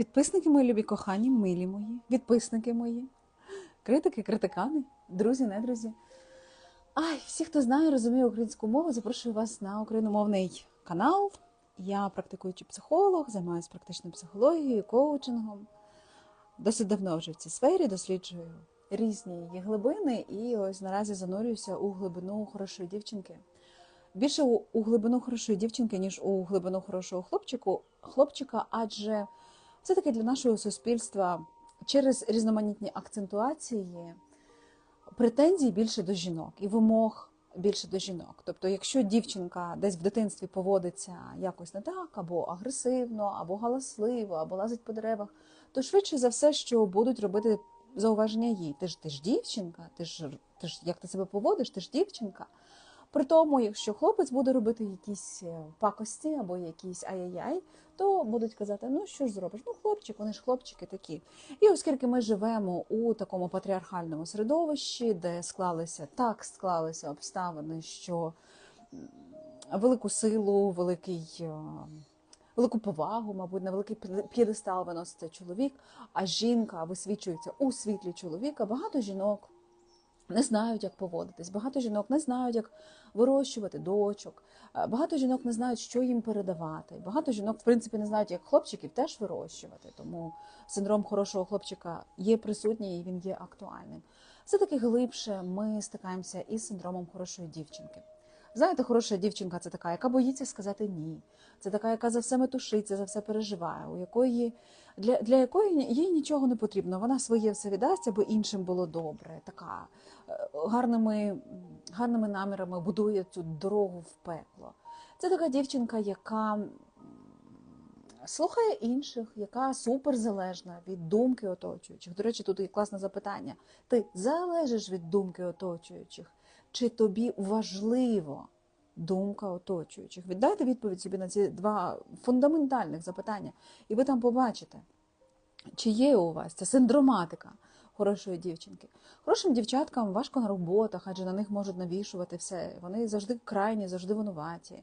Підписники мої любі кохані, милі мої, підписники мої, критики, критикани, друзі, не друзі. Ай, всі, хто знає, розуміє українську мову, запрошую вас на україномовний канал. Я практикуючий психолог, займаюся практичною психологією, коучингом. Досить давно вже в цій сфері досліджую різні її глибини, і ось наразі занурююся у глибину хорошої дівчинки. Більше у глибину хорошої дівчинки, ніж у глибину хорошого хлопчику, хлопчика, адже все-таки для нашого суспільства через різноманітні акцентуації претензій більше до жінок і вимог більше до жінок. Тобто, якщо дівчинка десь в дитинстві поводиться якось не так, або агресивно, або галасливо, або лазить по деревах, то швидше за все, що будуть робити зауваження їй. Ти ж ти ж дівчинка, ти ж ти ж як ти себе поводиш, ти ж дівчинка. При тому, якщо хлопець буде робити якісь е, пакості або якісь ай-яй-яй, то будуть казати, ну що ж зробиш? Ну, хлопчик, вони ж хлопчики такі. І оскільки ми живемо у такому патріархальному середовищі, де склалися так склалися обставини, що велику силу, великий. е, Велику повагу, мабуть, на великий п'єдестал виноситься чоловік, а жінка висвічується у світлі чоловіка. Багато жінок не знають, як поводитись. Багато жінок не знають, як вирощувати дочок. Е, Багато жінок не знають, що їм передавати. Багато жінок, в принципі, не знають, як хлопчиків теж вирощувати. Тому синдром хорошого хлопчика є присутній і він є актуальним. Все таки глибше ми стикаємося із синдромом хорошої дівчинки. Знаєте, хороша дівчинка це така, яка боїться сказати ні. Це така, яка за все метушиться, за все переживає, у якої для, для якої їй нічого не потрібно. Вона своє все віддасть, аби іншим було добре. Така гарними, гарними намірами будує цю дорогу в пекло. Це така дівчинка, яка слухає інших, яка суперзалежна від думки оточуючих. До речі, тут є класне запитання. Ти залежиш від думки оточуючих? Чи тобі важливо думка оточуючих? Віддайте відповідь собі на ці два фундаментальних запитання, і ви там побачите, чи є у вас ця синдроматика хорошої дівчинки. Хорошим дівчаткам важко на роботах, адже на них можуть навішувати все. Вони завжди крайні, завжди винуваті.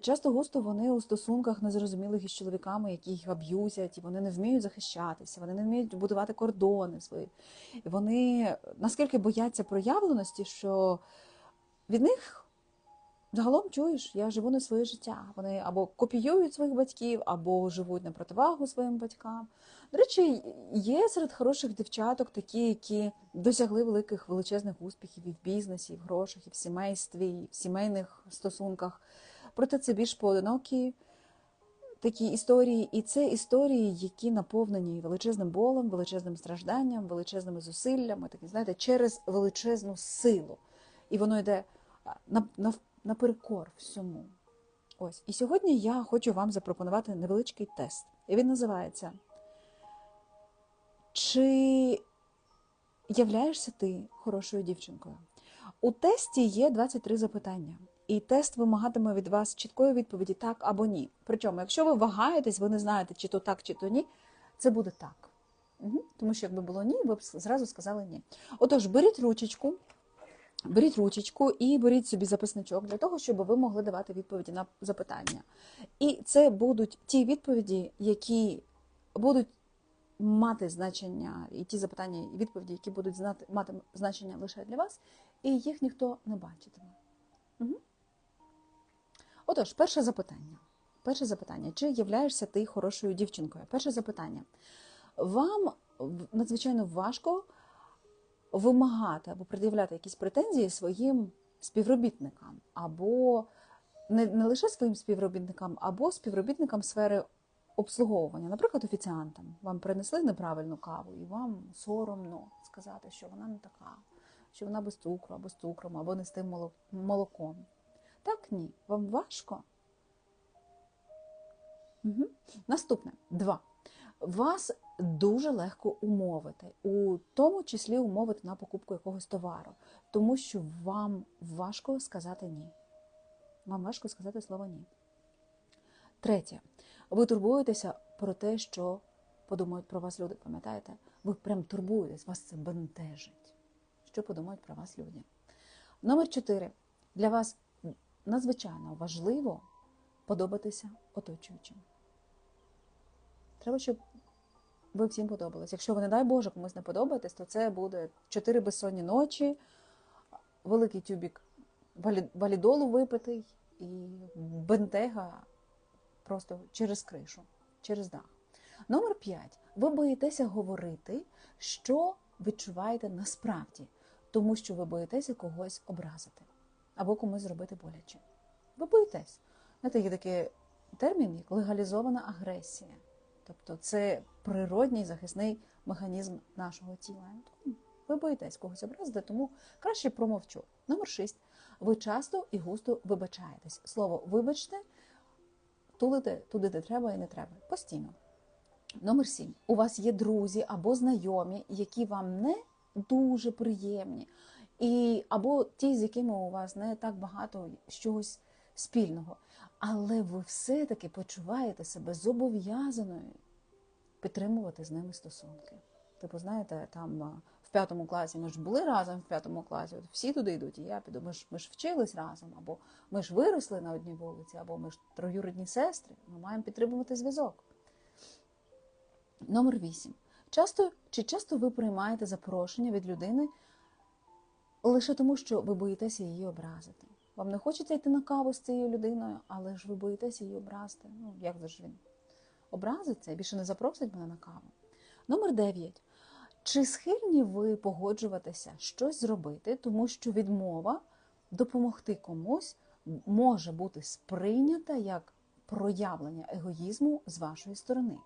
Часто густо вони у стосунках незрозумілих із чоловіками, які їх аб'юзять, і вони не вміють захищатися, вони не вміють будувати кордони свої. І вони наскільки бояться проявленості, що від них загалом чуєш, я живу не своє життя. Вони або копіюють своїх батьків, або живуть на противагу своїм батькам. До речі, є серед хороших дівчаток такі, які досягли великих величезних успіхів і в бізнесі, і в грошах, і в сімействі, і в сімейних стосунках. Проте це більш поодинокі такі історії, і це історії, які наповнені величезним болем, величезним стражданням, величезними зусиллями, такі, знаєте, через величезну силу. І воно йде а, на, на, наперекор всьому. Ось. І сьогодні я хочу вам запропонувати невеличкий тест. І він називається Чи являєшся ти хорошою дівчинкою? У тесті є 23 запитання. І тест вимагатиме від вас чіткої відповіді так або ні. Причому, якщо ви вагаєтесь, ви не знаєте, чи то так, чи то ні, це буде так. Угу. Тому що якби було ні, ви б зразу сказали ні. Отож, беріть ручечку, беріть ручечку і беріть собі записничок для того, щоб ви могли давати відповіді на запитання. І це будуть ті відповіді, які будуть мати значення, і ті запитання і відповіді, які будуть знати, мати значення лише для вас, і їх ніхто не бачитиме. Угу. Отож, перше запитання. Перше запитання. Чи являєшся ти хорошою дівчинкою? Перше запитання. Вам надзвичайно важко вимагати або пред'являти якісь претензії своїм співробітникам, або не, не лише своїм співробітникам, або співробітникам сфери обслуговування, наприклад, офіціантам. Вам принесли неправильну каву, і вам соромно сказати, що вона не така, що вона без цукру, або з цукром, або не з тим молоком. Так, ні. Вам важко? Угу. Наступне два. Вас дуже легко умовити, у тому числі умовити на покупку якогось товару, тому що вам важко сказати ні. Вам важко сказати слово ні. Третє. Ви турбуєтеся про те, що подумають про вас люди, пам'ятаєте? Ви прям турбуєтесь, вас це бентежить. Що подумають про вас люди? Номер чотири. Для вас надзвичайно важливо подобатися оточуючим. Треба, щоб ви всім подобались. Якщо ви, не дай Боже, комусь не подобаєтесь, то це буде 4 безсонні ночі, великий тюбік валідолу випитий і бентега просто через кришу, через дах. Номер 5. Ви боїтеся говорити, що відчуваєте насправді, тому що ви боїтеся когось образити або комусь зробити боляче. Ви боїтесь. Знаєте, є такий термін, як легалізована агресія. Тобто це природній захисний механізм нашого тіла. Ви боїтесь когось образити, тому краще промовчу. Номер 6. Ви часто і густо вибачаєтесь. Слово вибачте, тулите туди, де треба і не треба. Постійно. Номер 7. У вас є друзі або знайомі, які вам не дуже приємні, і, або ті, з якими у вас не так багато чогось спільного. Але ви все-таки почуваєте себе зобов'язаною підтримувати з ними стосунки. Типу, знаєте, там в п'ятому класі ми ж були разом в п'ятому класі, от всі туди йдуть, і я піду. Ми ж ми ж вчились разом, або ми ж виросли на одній вулиці, або ми ж троюрідні сестри. Ми маємо підтримувати зв'язок. Номер 8. Часто чи часто ви приймаєте запрошення від людини лише тому, що ви боїтеся її образити? Вам не хочеться йти на каву з цією людиною, але ж ви боїтеся її образити. Ну, як же ж він образиться і більше не запросить мене на каву? Номер 9. Чи схильні ви погоджуватися щось зробити, тому що відмова допомогти комусь може бути сприйнята як проявлення егоїзму з вашої сторони?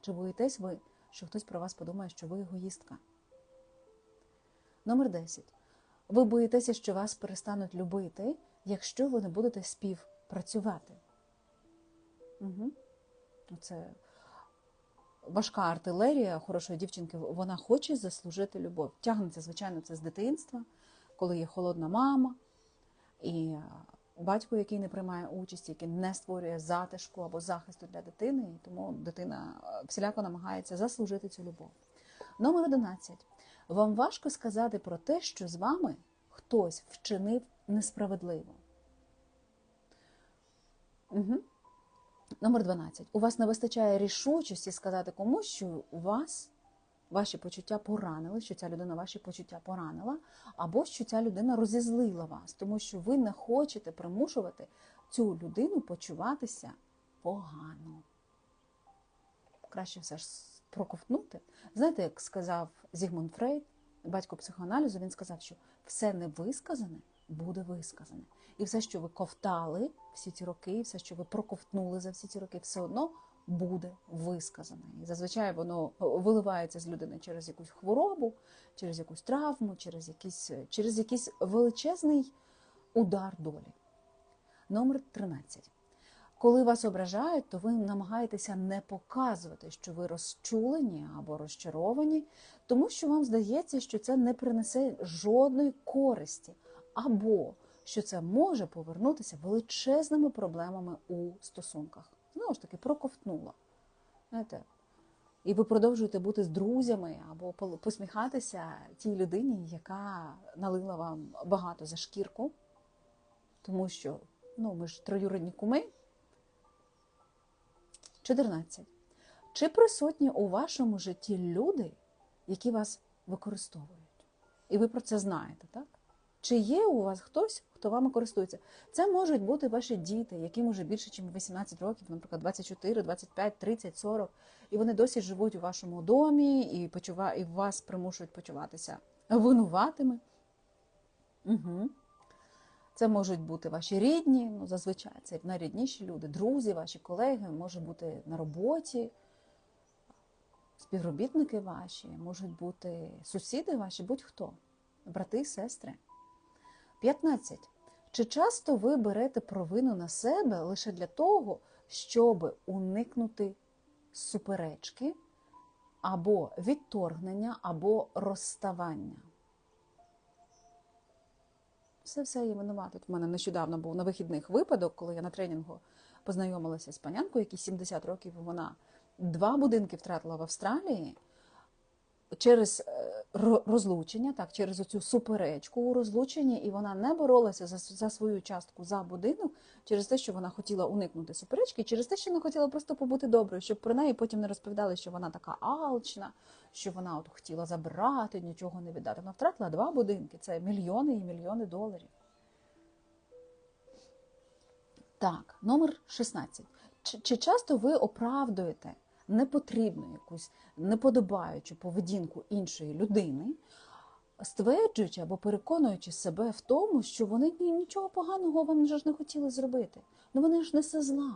Чи боїтесь ви, що хтось про вас подумає, що ви егоїстка? Номер 10. Ви боїтеся, що вас перестануть любити, якщо ви не будете співпрацювати. Угу. Це важка артилерія хорошої дівчинки, вона хоче заслужити любов. Тягнеться, звичайно, це з дитинства, коли є холодна мама і батько, який не приймає участі, який не створює затишку або захисту для дитини, і тому дитина всіляко намагається заслужити цю любов. Номер 11. Вам важко сказати про те, що з вами хтось вчинив несправедливо. Угу. Номер 12. У вас не вистачає рішучості сказати комусь, що у вас ваші почуття поранили, що ця людина ваші почуття поранила, або що ця людина розізлила вас, тому що ви не хочете примушувати цю людину почуватися погано. Краще все ж проковтнути. Знаєте, як сказав Зігмунд Фрейд, батько психоаналізу, він сказав, що все невисказане буде висказане. І все, що ви ковтали всі ці роки, все, що ви проковтнули за всі ці роки, все одно буде висказане. І зазвичай воно виливається з людини через якусь хворобу, через якусь травму, через якийсь, через якийсь величезний удар долі. Номер 13. Коли вас ображають, то ви намагаєтеся не показувати, що ви розчулені або розчаровані, тому що вам здається, що це не принесе жодної користі, або що це може повернутися величезними проблемами у стосунках. Знову ж таки, проковтнула. Знаєте, і ви продовжуєте бути з друзями або посміхатися тій людині, яка налила вам багато за шкірку, тому що ну, ми ж троюрідні куми. 14. Чи присутні у вашому житті люди, які вас використовують? І ви про це знаєте, так? Чи є у вас хтось, хто вами користується? Це можуть бути ваші діти, яким вже більше, ніж 18 років, наприклад, 24, 25, 30, 40, і вони досі живуть у вашому домі і почува... і вас примушують почуватися винуватими. Угу. Це можуть бути ваші рідні, ну зазвичай це найрідніші люди, друзі, ваші колеги, може бути на роботі, співробітники ваші, можуть бути сусіди ваші, будь-хто, брати, сестри. 15. Чи часто ви берете провину на себе лише для того, щоб уникнути суперечки або відторгнення, або розставання? Все все є винувати. У мене нещодавно був на вихідних випадок, коли я на тренінгу познайомилася з панянкою, якій 70 років вона два будинки втратила в Австралії. Через е, розлучення, так, через оцю суперечку у розлученні, і вона не боролася за, за свою частку за будинок через те, що вона хотіла уникнути суперечки, через те, що вона хотіла просто побути доброю, щоб про неї потім не розповідали, що вона така алчна, що вона от хотіла забрати, нічого не віддати. Вона втратила два будинки, це мільйони і мільйони доларів. Так, номер 16. Чи, чи часто ви оправдуєте непотрібну якусь неподобаючу поведінку іншої людини, стверджуючи або переконуючи себе в тому, що вони нічого поганого вам ж не хотіли зробити. Ну вони ж не все зла.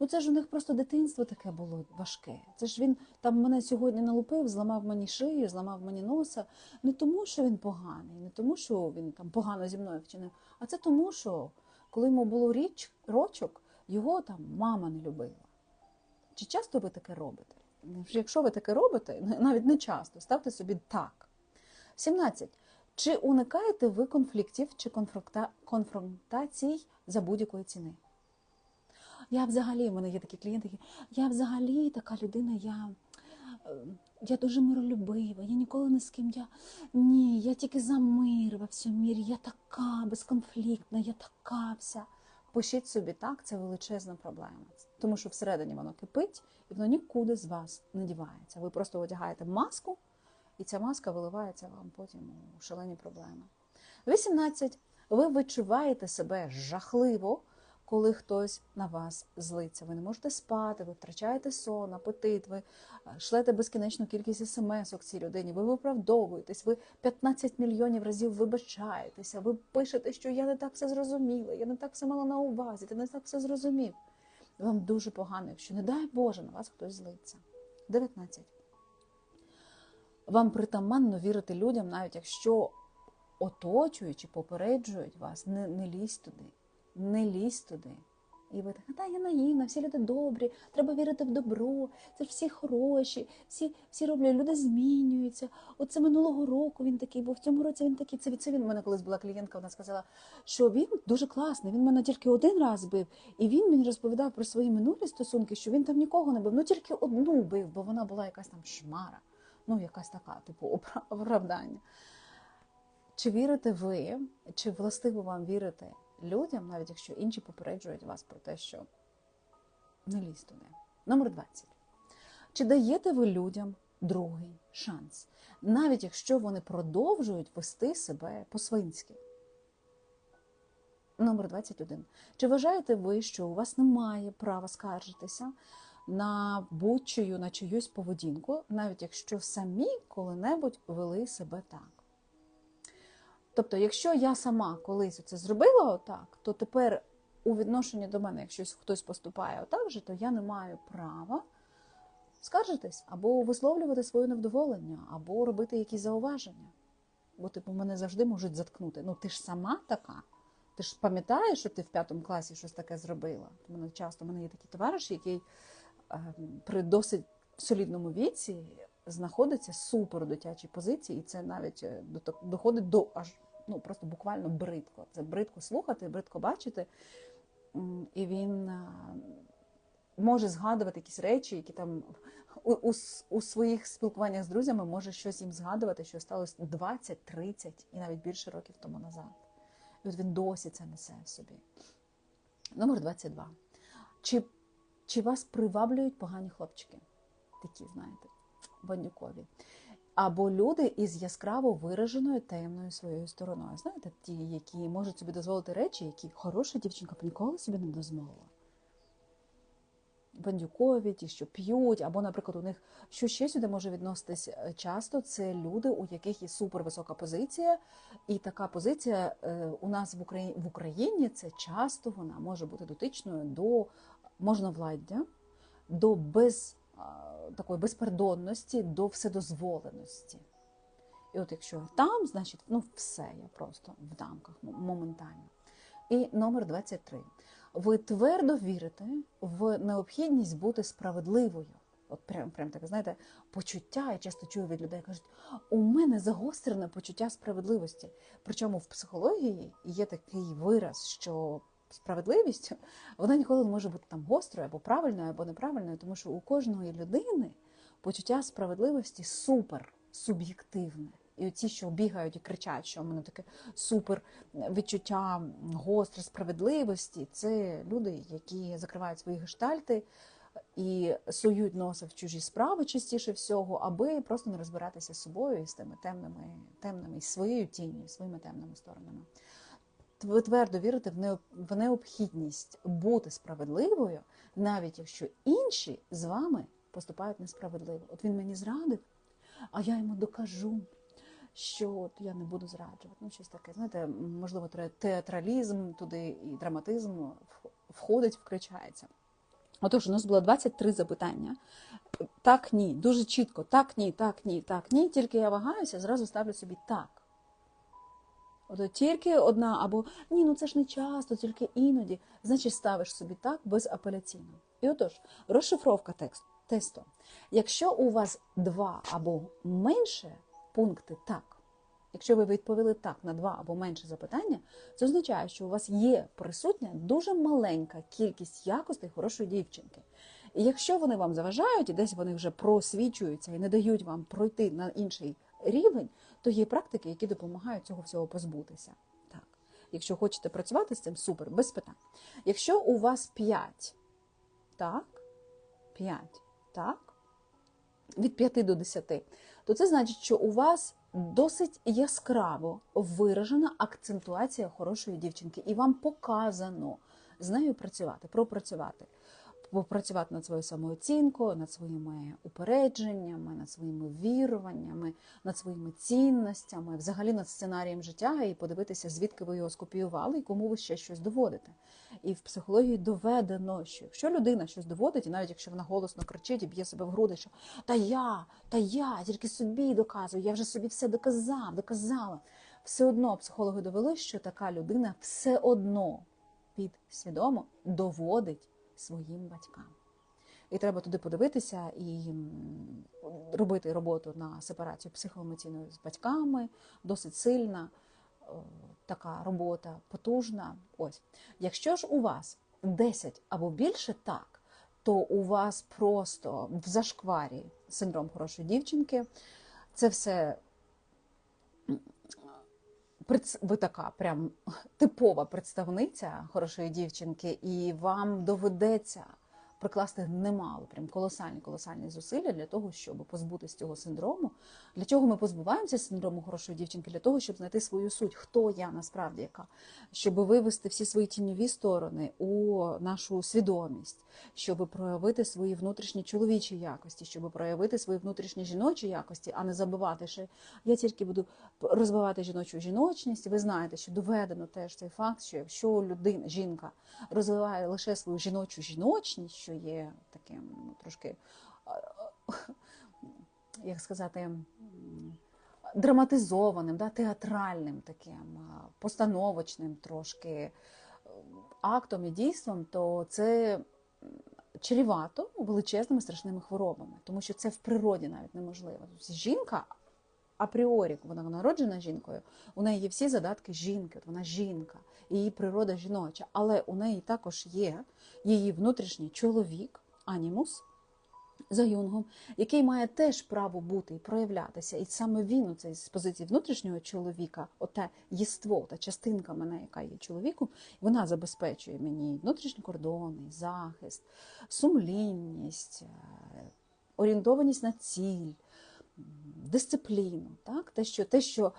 Ну це ж у них просто дитинство таке було важке. Це ж він там мене сьогодні налупив, зламав мені шию, зламав мені носа. Не тому, що він поганий, не тому, що він там погано зі мною вчинив, а це тому, що коли йому було річ, рочок, його там мама не любила. Чи часто ви таке робите? Ну, Якщо ви таке робите, навіть не часто, ставте собі так. 17. Чи уникаєте ви конфліктів чи конфронтацій за будь-якої ціни? Я взагалі, в мене є такі клієнти, які, я взагалі така людина, я, е, я дуже миролюбива, я ніколи не з ким я. Ні, я тільки за мир во всьому мірі, я така безконфліктна, я така вся. Пишіть собі так, це величезна проблема. Тому що всередині воно кипить, і воно нікуди з вас не дівається. Ви просто одягаєте маску, і ця маска виливається вам потім у шалені проблеми. 18. Ви відчуваєте себе жахливо, коли хтось на вас злиться. Ви не можете спати, ви втрачаєте сон, апетит, ви е, шлете безкінечну кількість смс-ок цій людині, ви виправдовуєтесь, ви 15 мільйонів разів вибачаєтеся, ви пишете, що я не так все зрозуміла, я не так все мала на увазі, ти не так все зрозумів. Вам дуже погано, якщо, не дай Боже, на вас хтось злиться. 19. Вам притаманно вірити людям, навіть якщо оточуючи, попереджують вас, не, не лізь туди, не лізь туди. І ви так, та я наївна, всі люди добрі, треба вірити в добро, це ж всі хороші, всі, всі роблять, люди змінюються. Оце минулого року він такий, бо в цьому році він такий. Це від це він. У мене колись була клієнтка, вона сказала, що він дуже класний. Він мене тільки один раз бив, і він мені розповідав про свої минулі стосунки, що він там нікого не бив, ну тільки одну бив, бо вона була якась там шмара, ну якась така, типу, оправдання. Чи вірите ви, чи властиво вам вірити людям, навіть якщо інші попереджують вас про те, що не лізь туди? Номер 20. Чи даєте ви людям другий шанс, навіть якщо вони продовжують вести себе по-свинськи? Номер 21. Чи вважаєте ви, що у вас немає права скаржитися на будь-чию, на чиюсь поведінку, навіть якщо самі коли-небудь вели себе так? Тобто, якщо я сама колись це зробила отак, то тепер у відношенні до мене, якщо хтось поступає отак же, то я не маю права скаржитись або висловлювати своє невдоволення, або робити якісь зауваження. Бо типу мене завжди можуть заткнути. Ну ти ж сама така. Ти ж пам'ятаєш, що ти в п'ятому класі щось таке зробила? У мене часто у мене є такий товариш, який е, при досить солідному віці знаходиться супер дитячій позиції, і це навіть е, доходить до аж ну просто буквально бридко. Це бридко слухати, бридко бачити. І він е, може згадувати якісь речі, які там у, у, у своїх спілкуваннях з друзями може щось їм згадувати, що сталося 20, 30 і навіть більше років тому назад. І от він досі це несе в собі. Номер 22. Чи, чи вас приваблюють погані хлопчики? Такі, знаєте, бандюкові. Або люди із яскраво вираженою темною своєю стороною. Знаєте, ті, які можуть собі дозволити речі, які хороша дівчинка б ніколи собі не дозволила. Бандюкові, ті, що п'ють, або, наприклад, у них що ще сюди може відноситись е, часто, це люди, у яких є супервисока позиція, і така позиція е, у нас в Україні, в Україні це часто вона може бути дотичною до можновладдя, до без, такої безпардонності, до вседозволеності. І от якщо я там, значить, ну все, я просто в дамках моментально. І номер 23. Ви твердо вірите в необхідність бути справедливою. От прям, прям таке, знаєте, почуття, я часто чую від людей, кажуть, у мене загострене почуття справедливості. Причому в психології є такий вираз, що справедливість вона ніколи не може бути там гострою або правильною, або неправильною, тому що у кожної людини почуття справедливості супер. суб'єктивне. І оці, що бігають і кричать, що в мене таке супер відчуття гостре справедливості, це люди, які закривають свої гештальти і сують носа в чужі справи частіше всього, аби просто не розбиратися з собою і з тими темними, темними, і своєю тінню, своїми темними сторонами. Ви твердо вірите в необхідність бути справедливою, навіть якщо інші з вами поступають несправедливо. От він мені зрадив, а я йому докажу, що от я не буду зраджувати. Ну, щось таке. Знаєте, можливо, театралізм туди і драматизм входить, вкричається. Отож, у нас було 23 запитання. Так, ні, дуже чітко, так, ні, так, ні, так, ні. Тільки я вагаюся, зразу ставлю собі так. От тільки одна або ні, ну це ж не часто, тільки іноді. Значить, ставиш собі так безапеляційно. І отож, розшифровка тексту. тесту. Якщо у вас два або менше пункти так, якщо ви відповіли так на два або менше запитання, це означає, що у вас є присутня дуже маленька кількість якостей хорошої дівчинки. І якщо вони вам заважають, і десь вони вже просвічуються і не дають вам пройти на інший рівень, то є практики, які допомагають цього всього позбутися. Так. Якщо хочете працювати з цим, супер, без питань. Якщо у вас 5, так, 5, так, від 5 до 10, то це значить, що у вас досить яскраво виражена акцентуація хорошої дівчинки, і вам показано з нею працювати, пропрацювати. Попрацювати над своєю самооцінкою, над своїми упередженнями, над своїми віруваннями, над своїми цінностями, взагалі над сценарієм життя, і подивитися, звідки ви його скопіювали і кому ви ще щось доводите. І в психології доведено, що якщо людина щось доводить, і навіть якщо вона голосно кричить і б'є себе в груди, що та я, та я, тільки собі доказую, я вже собі все доказав, доказала. Все одно психологи довели, що така людина все одно підсвідомо доводить своїм батькам. І треба туди подивитися і робити роботу на сепарацію психоемоційної з батьками, досить сильна така робота, потужна. Ось. Якщо ж у вас 10 або більше так, то у вас просто в зашкварі синдром хорошої дівчинки. Це все ви така прям типова представниця хорошої дівчинки, і вам доведеться прикласти немало, прям колосальні колосальні зусилля для того, щоб позбутися цього синдрому. Для чого ми позбуваємося синдрому хорошої дівчинки? Для того, щоб знайти свою суть, хто я насправді яка, щоб вивести всі свої тіньові сторони у нашу свідомість, щоб проявити свої внутрішні чоловічі якості, щоб проявити свої внутрішні жіночі якості, а не забувати, що я тільки буду розвивати жіночу жіночність. Ви знаєте, що доведено теж цей факт, що якщо людина, жінка розвиває лише свою жіночу жіночність, що є таким ну, трошки, як сказати, драматизованим, да, театральним таким, постановочним трошки актом і дійством, то це чрівато величезними страшними хворобами, тому що це в природі навіть неможливо. Тобто жінка апріорі, вона народжена жінкою, у неї є всі задатки жінки, от вона жінка, її природа жіноча, але у неї також є її внутрішній чоловік, анімус. За Юнгом, який має теж право бути і проявлятися, і саме він у цей з позиції внутрішнього чоловіка, оте єство, та частинка мене, яка є чоловіком, вона забезпечує мені внутрішні кордони, захист, сумлінність, е, орієнтованість на ціль, дисципліну. Так? Те, що, те, що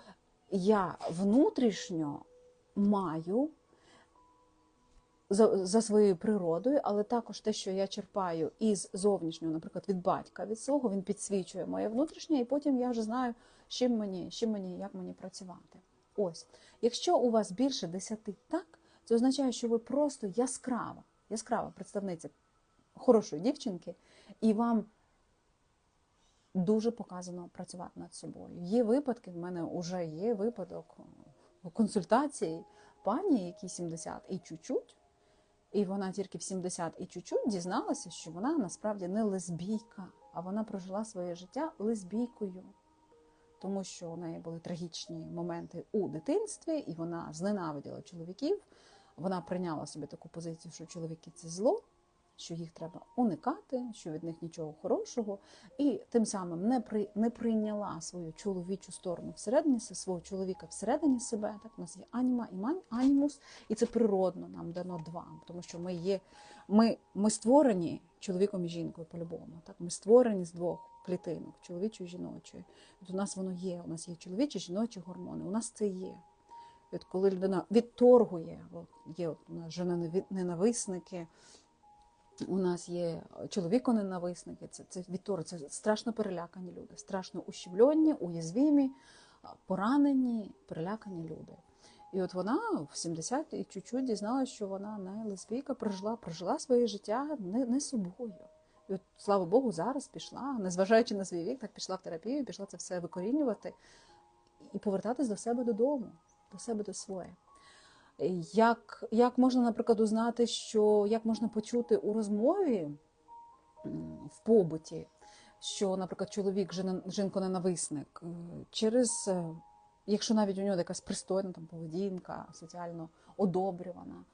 я внутрішньо маю за, за своєю природою, але також те, що я черпаю із зовнішнього, наприклад, від батька, від свого, він підсвічує моє внутрішнє, і потім я вже знаю, з чим мені, з чим мені, як мені працювати. Ось, якщо у вас більше десяти так, це означає, що ви просто яскрава, яскрава представниця хорошої дівчинки, і вам дуже показано працювати над собою. Є випадки, в мене вже є випадок консультації пані, якій 70 і чуть-чуть, і вона тільки в 70 і чуть-чуть дізналася, що вона насправді не лесбійка, а вона прожила своє життя лесбійкою. Тому що у неї були трагічні моменти у дитинстві, і вона зненавиділа чоловіків. Вона прийняла собі таку позицію, що чоловіки це зло, що їх треба уникати, що від них нічого хорошого, і тим самим не при не прийняла свою чоловічу сторону всередині свого чоловіка всередині себе. Так у нас є аніма і анімус, і це природно нам дано два, тому що ми є, ми, ми створені чоловіком і жінкою по-любому. Так, ми створені з двох клітинок, чоловічої і жіночої. От у нас воно є. У нас є чоловічі, жіночі гормони. У нас це є. От коли людина відторгує, от є от у нас женоневи- ненависники, у нас є чоловіко-ненависники, це, це відтор, це страшно перелякані люди, страшно ущемлені, уязвімі, поранені, перелякані люди. І от вона в 70 і чуть-чуть дізналася, що вона не лесбійка, прожила, прожила своє життя не, не собою. І от, слава Богу, зараз пішла, незважаючи на свій вік, так пішла в терапію, пішла це все викорінювати і повертатись до себе додому, до себе до своє. Як, як можна, наприклад, узнати, що як можна почути у розмові в побуті, що, наприклад, чоловік жінко-ненависник, е, через, е, якщо навіть у нього якась пристойна там, поведінка, соціально одобрювана,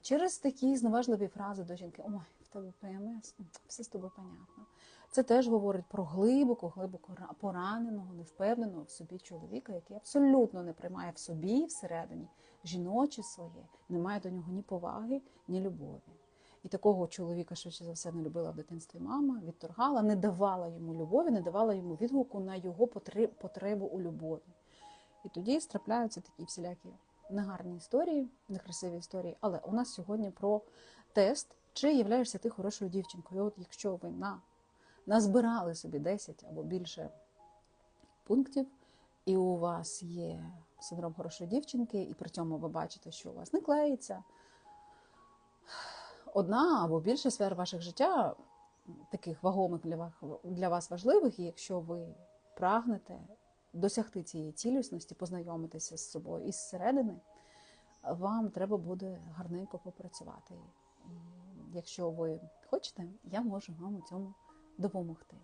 через такі зневажливі фрази до жінки: Ой, в тебе ПМС, все з тобою понятно. Це теж говорить про глибоко, глибоко ра- пораненого, невпевненого в собі чоловіка, який абсолютно не приймає в собі всередині жіноче своє, не має до нього ні поваги, ні любові. І такого чоловіка, швидше за все, не любила в дитинстві мама, відторгала, не давала йому любові, не давала йому відгуку на його потребу у любові. І тоді страпляються такі всілякі негарні історії, некрасиві історії. Але у нас сьогодні про тест, чи являєшся ти хорошою дівчинкою. От якщо ви на, назбирали собі 10 або більше пунктів, і у вас є синдром хорошої дівчинки, і при цьому ви бачите, що у вас не клеїться. Одна або більше сфер ваших життя, таких вагомих для вас, важливих, і якщо ви прагнете досягти цієї цілісності, познайомитися з собою із середини, вам треба буде гарненько попрацювати. І якщо ви хочете, я можу вам у цьому допомогти.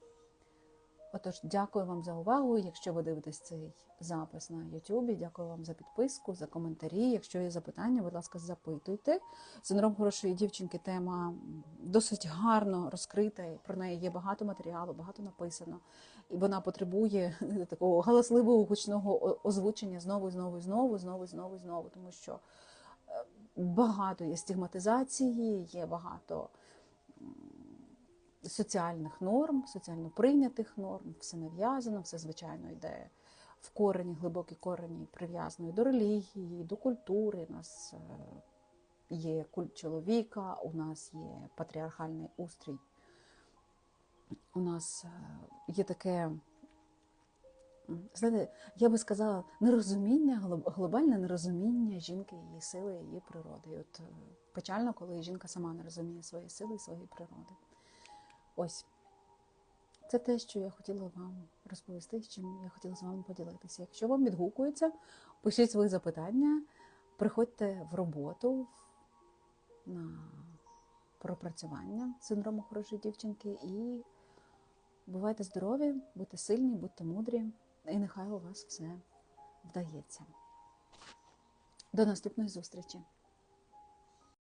Отож, дякую вам за увагу. Якщо ви дивитесь цей запис на YouTube, дякую вам за підписку, за коментарі. Якщо є запитання, будь ласка, запитуйте. Синдром хорошої дівчинки тема досить гарно розкрита. Про неї є багато матеріалу, багато написано. І вона потребує такого галасливого гучного озвучення знову, знову, знову, знову, знову, знову, тому що е, багато є стигматизації, є багато соціальних норм, соціально прийнятих норм, все нав'язано, все звичайно йде в корені, глибокі корені прив'язаної до релігії, до культури. У нас е, є культ чоловіка, у нас є патріархальний устрій. У нас е, є таке, знаєте, я би сказала, нерозуміння, глобальне нерозуміння жінки, її сили, її природи. І от е, печально, коли жінка сама не розуміє свої сили і своєї природи. Ось. Це те, що я хотіла вам розповісти, з чим я хотіла з вами поділитися. Якщо вам відгукується, пишіть свої запитання, приходьте в роботу на пропрацювання синдрому хорошої дівчинки і бувайте здорові, будьте сильні, будьте мудрі, і нехай у вас все вдається. До наступної зустрічі!